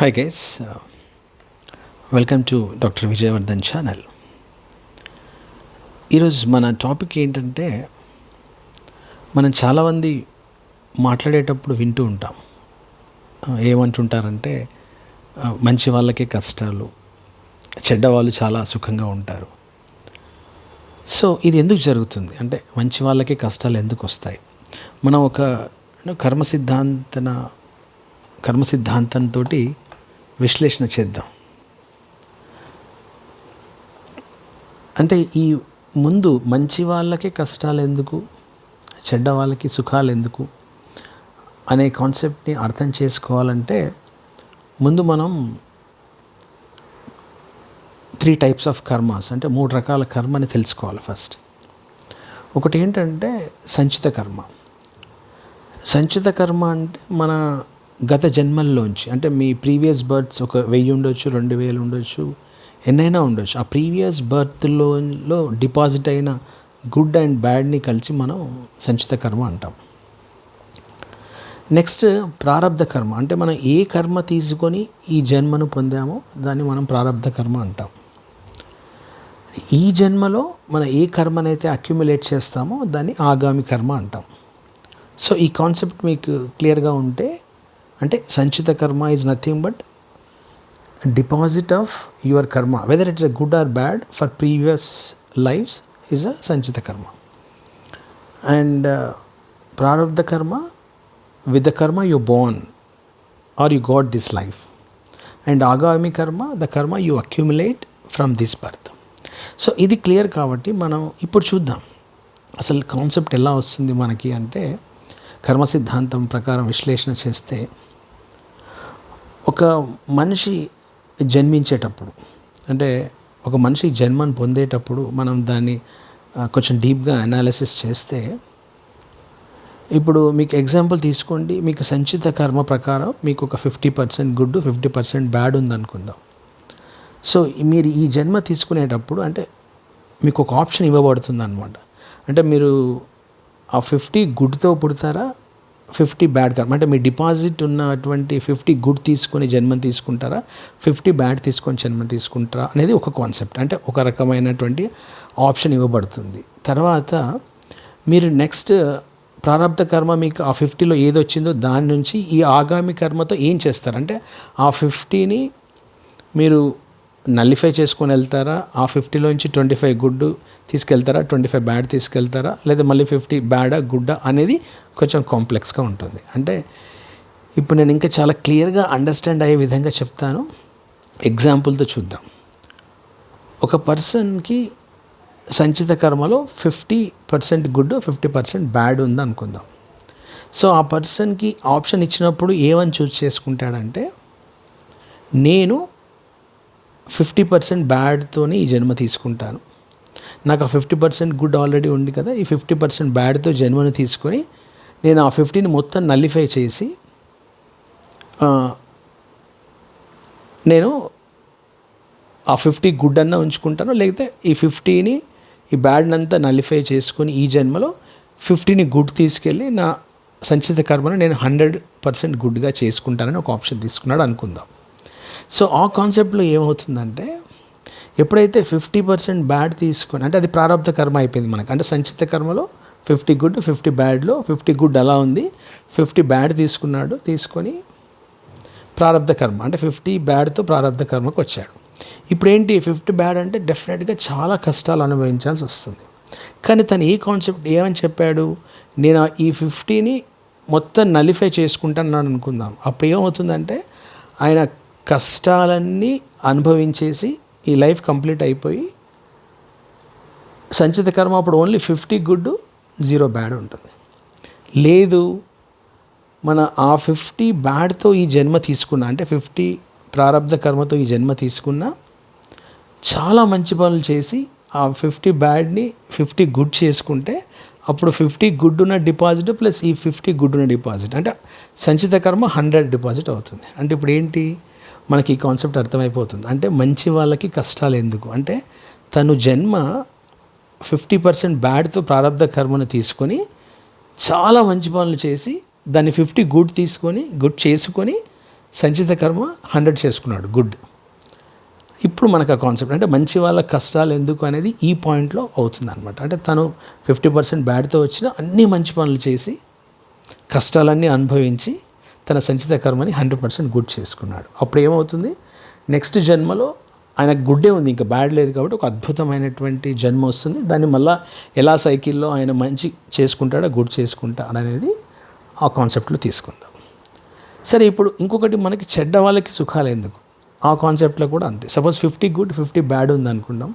Hi guys welcome to doctor Vijayavardhan channel ఈరోజు మన topic ఏంటంటే మనం చాలామంది మాట్లాడేటప్పుడు వింటూ ఉంటాం. ఏమంటుంటారంటే మంచి వాళ్ళకే కష్టాలు చెడ్డ వాళ్ళు చాలా సుఖంగా ఉంటారు. సో ఇది ఎందుకు జరుగుతుంది? అంటే మంచి వాళ్ళకే కష్టాలు ఎందుకు వస్తాయి? మనం ఒక కర్మ సిద్ధాంతన కర్మ సిద్ధాంతంతో విశ్లేషణ చేద్దాం. అంటే ఈ ముందు మంచి వాళ్ళకి కష్టాలు ఎందుకు? చెడ్డ వాళ్ళకి సుఖాలు ఎందుకు? అనే కాన్సెప్ట్ని అర్థం చేసుకోవాలంటే ముందు మనం త్రీ టైప్స్ ఆఫ్ కర్మాస్ అంటే మూడు రకాల కర్మని తెలుసుకోవాలి ఫస్ట్ ఒకటి ఏంటంటే సంచిత కర్మ. సంచిత కర్మ అంటే మన గత జన్మల్లోంచి అంటే మీ ప్రీవియస్ బర్త్స్ ఒక వెయ్యి ఉండొచ్చు రెండు వేలు ఉండొచ్చు ఎన్నైనా ఉండొచ్చు. ఆ ప్రీవియస్ బర్త్లో డిపాజిట్ అయిన గుడ్ అండ్ బ్యాడ్ని కలిసి మనం సంచిత కర్మ అంటాం. నెక్స్ట్ ప్రారంధ కర్మ అంటే మనం ఏ కర్మ తీసుకొని ఈ జన్మను పొందామో దాన్ని మనం ప్రారంధ కర్మ అంటాం. ఈ జన్మలో మనం ఏ కర్మనైతే అక్యుములేట్ చేస్తామో దాన్ని ఆగామి కర్మ అంటాం. సో ఈ కాన్సెప్ట్ మీకు క్లియర్గా ఉంటే అంటే sanchita karma is nothing but deposit of your karma whether it's a good or bad for previous lives is a sanchita karma and prarambha karma with the karma you born or you got this life and agami karma the karma you accumulate from this birth so ఇది clear కాబట్టి మనం ఇప్పుడు చూద్దాం. అసలు concept ఎలా వస్తుంది మనకి అంటే కర్మ సిద్ధాంతం ప్రకారం విశ్లేషణ చేస్తే ఒక మనిషి జన్మించేటప్పుడు అంటే ఒక మనిషి జన్మను పొందేటప్పుడు మనం దాన్ని కొంచెం డీప్గా అనాలిసిస్ చేస్తే ఇప్పుడు మీకు ఎగ్జాంపుల్ తీసుకోండి. మీకు సంచిత కర్మ ప్రకారం మీకు ఒక fifty percent good fifty percent bad ఉందనుకుందాం. సో మీరు ఈ జన్మ తీసుకునేటప్పుడు అంటే మీకు ఒక ఆప్షన్ ఇవ్వబడుతుంది అనమాట అంటే మీరు ఆ ఫిఫ్టీ గుడ్తో పుడతారా? ఫిఫ్టీ బ్యాడ్ కర్మ అంటే మీ డిపాజిట్ ఉన్నటువంటి ఫిఫ్టీ గుడ్ తీసుకొని జన్మం తీసుకుంటారా? ఫిఫ్టీ బ్యాడ్ తీసుకొని జన్మం తీసుకుంటారా? అనేది ఒక కాన్సెప్ట్. అంటే ఒక రకమైనటువంటి ఆప్షన్ ఇవ్వబడుతుంది. తర్వాత మీరు నెక్స్ట్ ప్రారంభ కర్మ మీకు ఆ ఫిఫ్టీలో ఏది వచ్చిందో దాని నుంచి ఈ ఆగామి కర్మతో ఏం చేస్తారంటే ఆ ఫిఫ్టీని మీరు నల్లిఫై చేసుకొని వెళ్తారా? ఆ ఫిఫ్టీలోంచి ట్వంటీ ఫైవ్ గుడ్ తీసుకెళ్తారా? ట్వంటీ ఫైవ్ బ్యాడ్ తీసుకెళ్తారా? లేదా మళ్ళీ ఫిఫ్టీ బ్యాడా గుడ్డా అనేది కొంచెం కాంప్లెక్స్గా ఉంటుంది. అంటే ఇప్పుడు నేను ఇంకా చాలా క్లియర్గా అండర్స్టాండ్ అయ్యే విధంగా చెప్తాను. ఎగ్జాంపుల్తో చూద్దాం. ఒక పర్సన్కి సంచిత కర్మలో fifty percent good fifty percent bad ఉంది అనుకుందాం. సో ఆ పర్సన్కి ఆప్షన్ ఇచ్చినప్పుడు ఏమని చూస్ చేసుకుంటాడంటే నేను ఫిఫ్టీ పర్సెంట్ బ్యాడ్తోనే ఈ జన్మ తీసుకుంటాను. నాకు ఆ ఫిఫ్టీ పర్సెంట్ గుడ్ ఆల్రెడీ ఉంది కదా ఈ ఫిఫ్టీ పర్సెంట్ బ్యాడ్తో జన్మను తీసుకొని నేను ఆ ఫిఫ్టీని మొత్తం నల్లిఫై చేసి నేను ఆ ఫిఫ్టీ గుడ్ అన్న ఉంచుకుంటాను. లేకపోతే ఈ ఫిఫ్టీని ఈ బ్యాడ్నంతా నల్లిఫై నలిఫై చేసుకొని ఈ జన్మలో ఫిఫ్టీని గుడ్ తీసుకెళ్ళి నా సంచిత కర్మను నేను హండ్రెడ్ పర్సెంట్ గుడ్గా చేసుకుంటానని ఒక ఆప్షన్ తీసుకున్నాడు అనుకుందాం. సో ఆ కాన్సెప్ట్లో ఏమవుతుందంటే ఎప్పుడైతే ఫిఫ్టీ పర్సెంట్ బ్యాడ్ తీసుకొని అంటే అది ప్రారంభ కర్మ అయిపోయింది మనకు. అంటే సంచిత కర్మలో ఫిఫ్టీ గుడ్ ఫిఫ్టీ బ్యాడ్లో ఫిఫ్టీ గుడ్ అలా ఉంది. ఫిఫ్టీ బ్యాడ్ తీసుకున్నాడు తీసుకొని ప్రారంధ కర్మ అంటే ఫిఫ్టీ బ్యాడ్తో ప్రారంధ కర్మకు వచ్చాడు. ఇప్పుడు ఏంటి ఫిఫ్టీ బ్యాడ్ అంటే డెఫినెట్గా చాలా కష్టాలు అనుభవించాల్సి వస్తుంది. కానీ తను ఈ కాన్సెప్ట్ ఏమని చెప్పాడు? నేను ఈ ఫిఫ్టీని మొత్తం నలిఫై చేసుకుంటాను అనుకుందాం. అప్పుడు ఏమవుతుందంటే ఆయన కష్టాలన్నీ అనుభవించేసి ఈ లైఫ్ కంప్లీట్ అయిపోయి సంచిత కర్మ అప్పుడు only fifty good zero bad ఉంటుంది. లేదు మన ఆ ఫిఫ్టీ బ్యాడ్తో ఈ జన్మ తీసుకున్న అంటే ఫిఫ్టీ ప్రారంధ కర్మతో ఈ జన్మ తీసుకున్న చాలా మంచి పనులు చేసి ఆ ఫిఫ్టీ బ్యాడ్ని ఫిఫ్టీ గుడ్ చేసుకుంటే అప్పుడు ఫిఫ్టీ గుడ్ ఉన్న డిపాజిట్ ప్లస్ ఈ ఫిఫ్టీ గుడ్ ఉన్న డిపాజిట్. అంటే సంచిత కర్మ హండ్రెడ్ డిపాజిట్ అవుతుంది. అంటే ఇప్పుడు ఏంటి? మనకి ఈ కాన్సెప్ట్ అర్థమైపోతుంది. అంటే మంచి వాళ్ళకి కష్టాలు ఎందుకు? అంటే తను జన్మ ఫిఫ్టీ పర్సెంట్ బ్యాడ్తో ప్రారంభ కర్మను తీసుకొని చాలా మంచి పనులు చేసి దాన్ని ఫిఫ్టీ గుడ్ తీసుకొని గుడ్ చేసుకొని సంచిత కర్మ హండ్రెడ్ చేసుకున్నాడు. గుడ్. ఇప్పుడు మనకు ఆ కాన్సెప్ట్ అంటే మంచి వాళ్ళ కష్టాలు ఎందుకు అనేది ఈ పాయింట్లో అవుతుంది అనమాట అంటే తను ఫిఫ్టీ పర్సెంట్ బ్యాడ్తో వచ్చిన అన్ని మంచి పనులు చేసి కష్టాలన్నీ అనుభవించి తన సంచిత కర్మని హండ్రెడ్ పర్సెంట్ గుడ్ చేసుకున్నాడు. అప్పుడు ఏమవుతుంది? నెక్స్ట్ జన్మలో ఆయనకు గుడ్డే ఉంది ఇంకా బ్యాడ్ లేదు కాబట్టి ఒక అద్భుతమైనటువంటి జన్మ వస్తుంది. దాన్ని మళ్ళీ ఎలా సైకిల్లో ఆయన మంచి చేసుకుంటాడో గుడ్ చేసుకుంటాడు అనేది ఆ కాన్సెప్ట్లో తీసుకుందాం. సరే ఇప్పుడు ఇంకొకటి మనకి చెడ్డ వాళ్ళకి సుఖాలు ఎందుకు? ఆ కాన్సెప్ట్లో కూడా అంతే. Suppose fifty good fifty bad ఉంది అనుకుందాం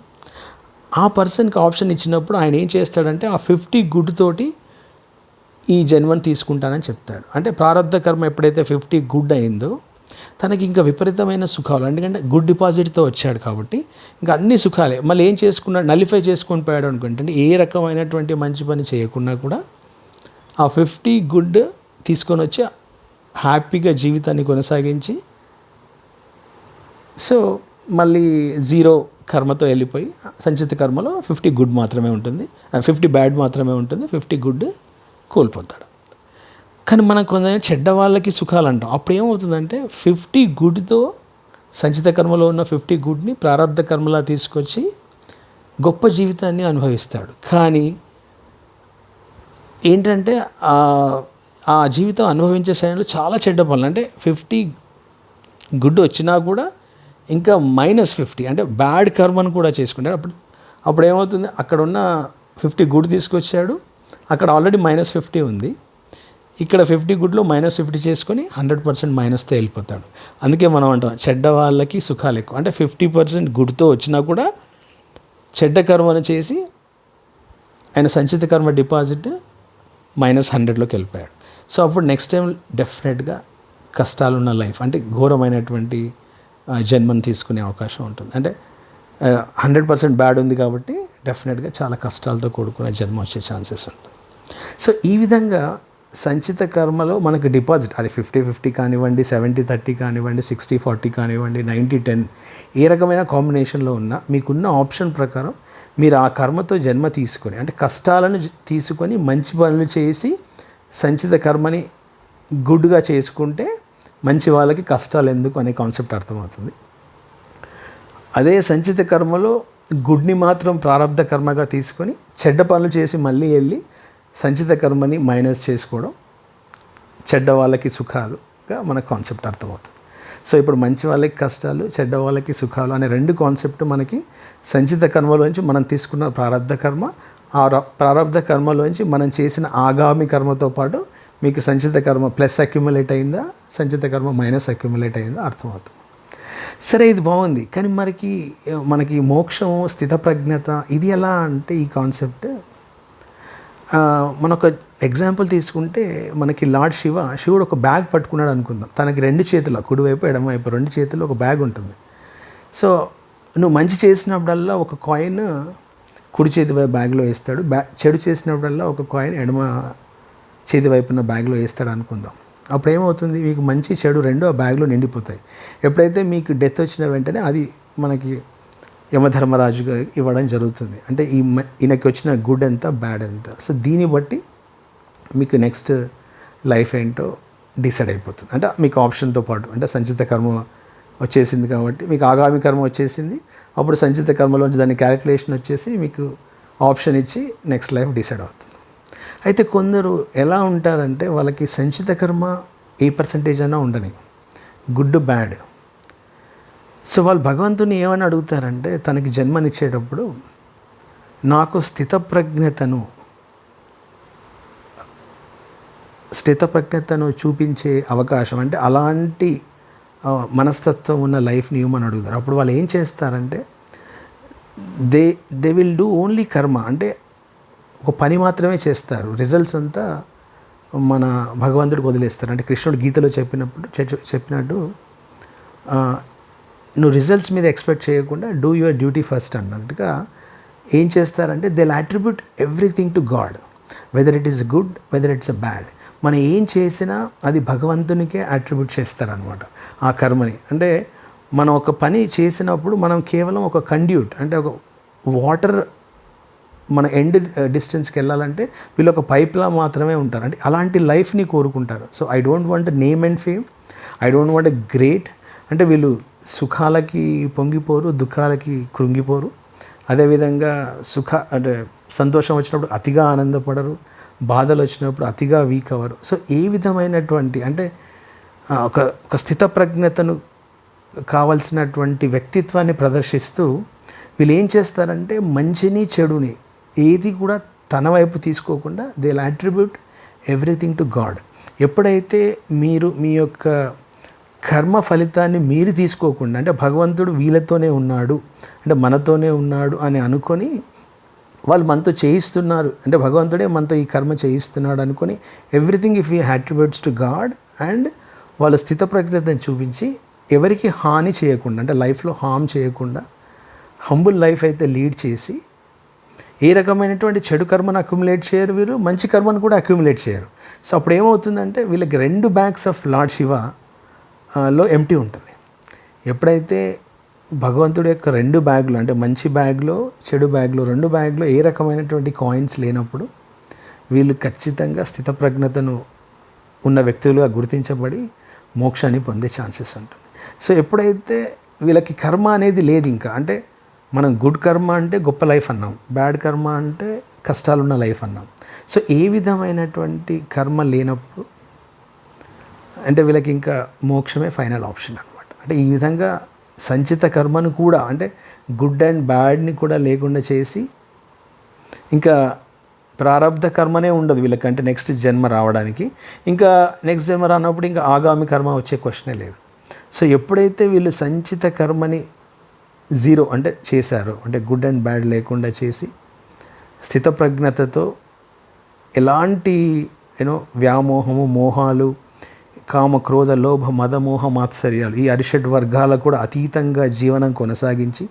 ఆ పర్సన్కి ఆప్షన్ ఇచ్చినప్పుడు ఆయన ఏం చేస్తాడంటే ఆ ఫిఫ్టీ గుడ్ తోటి ఈ జన్మను తీసుకుంటానని చెప్తాడు. అంటే ప్రారంధ కర్మ ఎప్పుడైతే ఫిఫ్టీ గుడ్ అయిందో తనకి ఇంకా విపరీతమైన సుఖాలు. ఎందుకంటే గుడ్ డిపాజిట్తో వచ్చాడు కాబట్టి ఇంకా అన్ని సుఖాలే. మళ్ళీ ఏం చేసుకున్నాడు నలిఫై చేసుకొని పోయాడు అనుకుంటే అంటే ఏ రకమైనటువంటి మంచి పని చేయకున్నా కూడా ఆ ఫిఫ్టీ గుడ్ తీసుకొని వచ్చి హ్యాపీగా జీవితాన్ని కొనసాగించి సో మళ్ళీ జీరో కర్మతో వెళ్ళిపోయి సంచిత కర్మలో ఫిఫ్టీ గుడ్ మాత్రమే ఉంటుంది. ఫిఫ్టీ బ్యాడ్ మాత్రమే ఉంటుంది. ఫిఫ్టీ గుడ్ కోల్పోతాడు. కానీ మనం కొంత చెడ్డ వాళ్ళకి సుఖాలు అంటాం అప్పుడు ఏమవుతుందంటే ఫిఫ్టీ గుడ్తో సంచిత కర్మలో ఉన్న ఫిఫ్టీ గుడ్ని ప్రారంధ కర్మలా తీసుకొచ్చి గొప్ప జీవితాన్ని అనుభవిస్తాడు. కానీ ఏంటంటే ఆ జీవితం అనుభవించే సమయంలో చాలా చెడ్డ పనులు. అంటే ఫిఫ్టీ గుడ్ వచ్చినా కూడా ఇంకా మైనస్ ఫిఫ్టీ అంటే బ్యాడ్ కర్మను కూడా చేసుకుంటాడు. అప్పుడు అప్పుడు ఏమవుతుంది అక్కడ ఉన్న ఫిఫ్టీ గుడ్ తీసుకొచ్చాడు. అక్కడ ఆల్రెడీ మైనస్ ఫిఫ్టీ ఉంది. ఇక్కడ ఫిఫ్టీ గుడ్లో మైనస్ ఫిఫ్టీ చేసుకొని హండ్రెడ్ పర్సెంట్ మైనస్తో వెళ్ళిపోతాడు. అందుకే మనం అంటాం చెడ్డ వాళ్ళకి సుఖాలు ఎక్కువ. అంటే ఫిఫ్టీ పర్సెంట్ గుడ్తో వచ్చినా కూడా చెడ్డ కర్మను చేసి ఆయన సంచిత కర్మ డిపాజిట్ మైనస్ హండ్రెడ్లోకి వెళ్ళిపోయాడు. సో అప్పుడు నెక్స్ట్ టైం డెఫినెట్గా కష్టాలు ఉన్న లైఫ్ అంటే ఘోరమైనటువంటి జన్మను తీసుకునే అవకాశం ఉంటుంది. అంటే హండ్రెడ్ పర్సెంట్ బ్యాడ్ ఉంది కాబట్టి డెఫినెట్గా చాలా కష్టాలతో కూడుకున్న జన్మ వచ్చే ఛాన్సెస్ ఉంటుంది సో ఈ విధంగా సంచిత కర్మలో మనకు డిపాజిట్ అది ఫిఫ్టీ ఫిఫ్టీ కానివ్వండి సెవెంటీ థర్టీ కానివ్వండి సిక్స్టీ ఫార్టీ కానివ్వండి నైంటీ టెన్ ఏ రకమైన కాంబినేషన్లో ఉన్నా మీకున్న ఆప్షన్ ప్రకారం మీరు ఆ కర్మతో జన్మ తీసుకొని అంటే కష్టాలను తీసుకొని మంచి పనులు చేసి సంచిత కర్మని గుడ్గా చేసుకుంటే మంచి వాళ్ళకి కష్టాలు ఎందుకు అనే కాన్సెప్ట్ అర్థమవుతుంది. అదే సంచిత కర్మలో గుడ్ని మాత్రం ప్రారంధ కర్మగా తీసుకొని చెడ్డ పనులు చేసి మళ్ళీ వెళ్ళి సంచిత కర్మని మైనస్ చేసుకోవడం చెడ్డ వాళ్ళకి సుఖాలుగా మన కాన్సెప్ట్ అర్థమవుతుంది. సో ఇప్పుడు మంచి వాళ్ళకి కష్టాలు చెడ్డ వాళ్ళకి సుఖాలు అనే రెండు కాన్సెప్ట్ మనకి సంచిత కర్మలోంచి మనం తీసుకున్న ప్రారంధ కర్మ ఆ ప్రారంధ కర్మలోంచి మనం చేసిన ఆగామి కర్మతో పాటు మీకు సంచిత కర్మ ప్లస్ అక్యుములేట్ అయిందా సంచిత కర్మ మైనస్ అక్యుములేట్ అయిందా అర్థమవుతుంది. సరే ఇది బాగుంది. కానీ మనకి మనకి మోక్షం స్థితప్రజ్ఞత ఇది ఎలా అంటే ఈ కాన్సెప్ట్ మనొక ఎగ్జాంపుల్ తీసుకుంటే మనకి లార్డ్ శివ శివుడు ఒక బ్యాగ్ పట్టుకున్నాడు అనుకుందాం. తనకి రెండు చేతులు కుడివైపు ఎడమవైపు రెండు చేతులు ఒక బ్యాగ్ ఉంటుంది. సో నువ్వు మంచి చేసినప్పుడల్లా ఒక కాయిన్ కుడి చేతి బ్యాగ్లో వేస్తాడు. బ్యా చెడు చేసినప్పుడల్లా ఒక కాయిన్ ఎడమ చేతి వైపున బ్యాగ్లో వేస్తాడు అనుకుందాం. అప్పుడు ఏమవుతుంది మీకు మంచి చెడు రెండు ఆ బ్యాగ్లో నిండిపోతాయి. ఎప్పుడైతే మీకు డెత్ వచ్చిన వెంటనే అది మనకి యమధర్మరాజుగా ఇవ్వడం జరుగుతుంది. అంటే ఈ ఈయనకి వచ్చిన గుడ్ ఎంత బ్యాడ్ ఎంత. సో దీన్ని బట్టి మీకు నెక్స్ట్ లైఫ్ ఏంటో డిసైడ్ అయిపోతుంది. అంటే మీకు ఆప్షన్తో పాటు అంటే సంచిత కర్మ వచ్చేసింది కాబట్టి మీకు ఆగామి కర్మ వచ్చేసింది. అప్పుడు సంచిత కర్మలోంచి దాని క్యాలిక్యులేషన్ వచ్చేసి మీకు ఆప్షన్ ఇచ్చి నెక్స్ట్ లైఫ్ డిసైడ్ అవుతుంది. అయితే కొందరు ఎలా ఉంటారంటే వాళ్ళకి సంచిత కర్మ ఏ పర్సంటేజ్ అయినా ఉండని. గుడ్ బ్యాడ్ సో వాళ్ళు భగవంతుని ఏమని అడుగుతారంటే తనకి జన్మనిచ్చేటప్పుడు నాకు స్థితప్రజ్ఞతను స్థితప్రజ్ఞతను చూపించే అవకాశం అంటే అలాంటి మనస్తత్వం ఉన్న లైఫ్ని ఇవ్వమని అడుగుతారు. అప్పుడు వాళ్ళు ఏం చేస్తారంటే they they will do only karma అంటే ఒక పని మాత్రమే చేస్తారు. రిజల్ట్స్ అంతా మన భగవంతుడికి వదిలేస్తారు. అంటే కృష్ణుడు గీతలో చెప్పినప్పుడు చెప్పినట్టు నువ్వు రిజల్ట్స్ మీద ఎక్స్పెక్ట్ చేయకుండా డూ యువర్ డ్యూటీ ఫస్ట్ అన్నట్టుగా ఏం చేస్తారంటే they attribute everything to God whether it is good whether it's a bad మనం ఏం చేసినా అది భగవంతునికే అట్రిబ్యూట్ చేస్తారనమాట ఆ కర్మని. అంటే మనం ఒక పని చేసినప్పుడు మనం కేవలం ఒక కండ్యూట్ అంటే ఒక వాటర్ మన ఎండ్ డిస్టెన్స్కి uh, వెళ్ళాలంటే వీళ్ళు ఒక పైప్లా మాత్రమే ఉంటారు. అంటే అలాంటి లైఫ్ని కోరుకుంటారు. So I don't want name and fame I don't want great అంటే వీళ్ళు సుఖాలకి పొంగిపోరు దుఃఖాలకి కృంగిపోరు. అదేవిధంగా సుఖ అంటే సంతోషం వచ్చినప్పుడు అతిగా ఆనందపడరు బాధలు వచ్చినప్పుడు అతిగా వీక్ అవ్వరు. సో ఏ విధమైనటువంటి అంటే ఒక ఒక స్థితప్రజ్ఞతను కావలసినటువంటి వ్యక్తిత్వాన్ని ప్రదర్శిస్తూ వీళ్ళు ఏం చేస్తారంటే మంచిని చెడుని ఏది కూడా తన వైపు తీసుకోకుండా they attribute everything to God ఎప్పుడైతే మీరు మీ యొక్క కర్మ ఫలితాన్ని మీరు తీసుకోకుండా అంటే భగవంతుడు వీళ్ళతోనే ఉన్నాడు అంటే మనతోనే ఉన్నాడు అని అనుకొని వాళ్ళు మనతో చేయిస్తున్నారు అంటే భగవంతుడే మనతో ఈ కర్మ చేయిస్తున్నాడు అనుకొని everything if you attributes to God and వాళ్ళ స్థిత ప్రకృతిని చూపించి ఎవరికి హాని చేయకుండా అంటే లైఫ్లో హామ్ చేయకుండా హంబుల్ లైఫ్ అయితే లీడ్ చేసి ఏ రకమైనటువంటి చెడు కర్మను అక్యుములేట్ చేయరు వీరు మంచి కర్మను కూడా అక్యుములేట్ చేయరు. సో అప్పుడు ఏమవుతుందంటే వీళ్ళకి రెండు బ్యాగ్స్ ఆఫ్ లార్డ్ శివ లో ఎంటీ ఉంటుంది. ఎప్పుడైతే భగవంతుడి యొక్క రెండు బ్యాగులు అంటే మంచి బ్యాగ్లో చెడు బ్యాగ్లో రెండు బ్యాగ్లో ఏ రకమైనటువంటి కాయిన్స్ లేనప్పుడు వీళ్ళు ఖచ్చితంగా స్థితప్రజ్ఞతను ఉన్న వ్యక్తులుగా గుర్తించబడి మోక్షాన్ని పొందే ఛాన్సెస్ ఉంటుంది. సో ఎప్పుడైతే వీళ్ళకి కర్మ అనేది లేదు ఇంకా అంటే మనం గుడ్ కర్మ అంటే గొప్ప లైఫ్ అన్నాం బ్యాడ్ కర్మ అంటే కష్టాలున్న లైఫ్ అన్నాం. సో ఏ విధమైనటువంటి కర్మ లేనప్పుడు అంటే వీళ్ళకి ఇంకా మోక్షమే ఫైనల్ ఆప్షన్ అనమాట అంటే ఈ విధంగా సంచిత కర్మను కూడా అంటే గుడ్ అండ్ బ్యాడ్ని కూడా లేకుండా చేసి ఇంకా ప్రారంధ కర్మనే ఉండదు వీళ్ళకంటే నెక్స్ట్ జన్మ రావడానికి. ఇంకా నెక్స్ట్ జన్మ రానప్పుడు ఇంకా ఆగామి కర్మ వచ్చే క్వశ్చనే లేదు. సో ఎప్పుడైతే వీళ్ళు సంచిత కర్మని జీరో అంటే చేశారు అంటే గుడ్ అండ్ బ్యాడ్ లేకుండా చేసి స్థితప్రజ్ఞతతో ఎలాంటి యూనో వ్యామోహము మోహాలు కామ క్రోధ లోభ మదమోహ మాత్సర్యాలు ఈ అరిషడ్ వర్గాలకు కూడా అతీతంగా జీవనం కొనసాగించి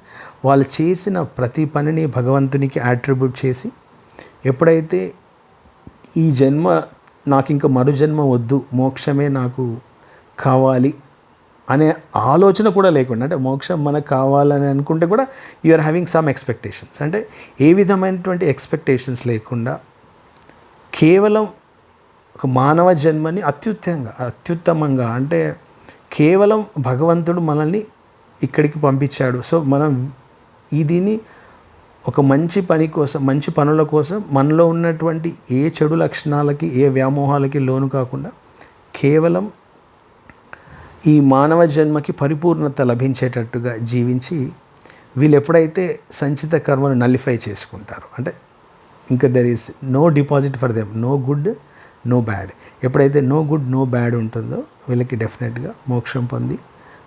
వాళ్ళు చేసిన ప్రతి పనిని భగవంతునికి యాట్రిబ్యూట్ చేసి ఎప్పుడైతే ఈ జన్మ నాకు ఇంకా మరు జన్మ వద్దు మోక్షమే నాకు కావాలి అనే ఆలోచన కూడా లేకుండా అంటే మోక్షం మనకు కావాలని అనుకుంటే కూడా you are having some expectations అంటే ఏ విధమైనటువంటి ఎక్స్పెక్టేషన్స్ లేకుండా కేవలం ఒక మానవ జన్మని అత్యుత్తంగా అత్యుత్తమంగా అంటే కేవలం భగవంతుడు మనల్ని ఇక్కడికి పంపించాడు. సో మనం దీన్ని ఒక మంచి పని కోసం మంచి పనుల కోసం మనలో ఉన్నటువంటి ఏ చెడు లక్షణాలకి ఏ వ్యామోహాలకి లోను కాకుండా కేవలం ఈ మానవ జన్మకి పరిపూర్ణత లభించేటట్టుగా జీవించి వీళ్ళు ఎప్పుడైతే సంచిత కర్మను నల్లిఫై చేసుకుంటారు అంటే ఇంకా there is no deposit for them no good no bad ఎప్పుడైతే నో గుడ్ నో బ్యాడ్ ఉంటుందో వీళ్ళకి డెఫినెట్గా మోక్షం పొంది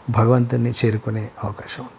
భగవంతుని చేరుకునే అవకాశం ఉంది.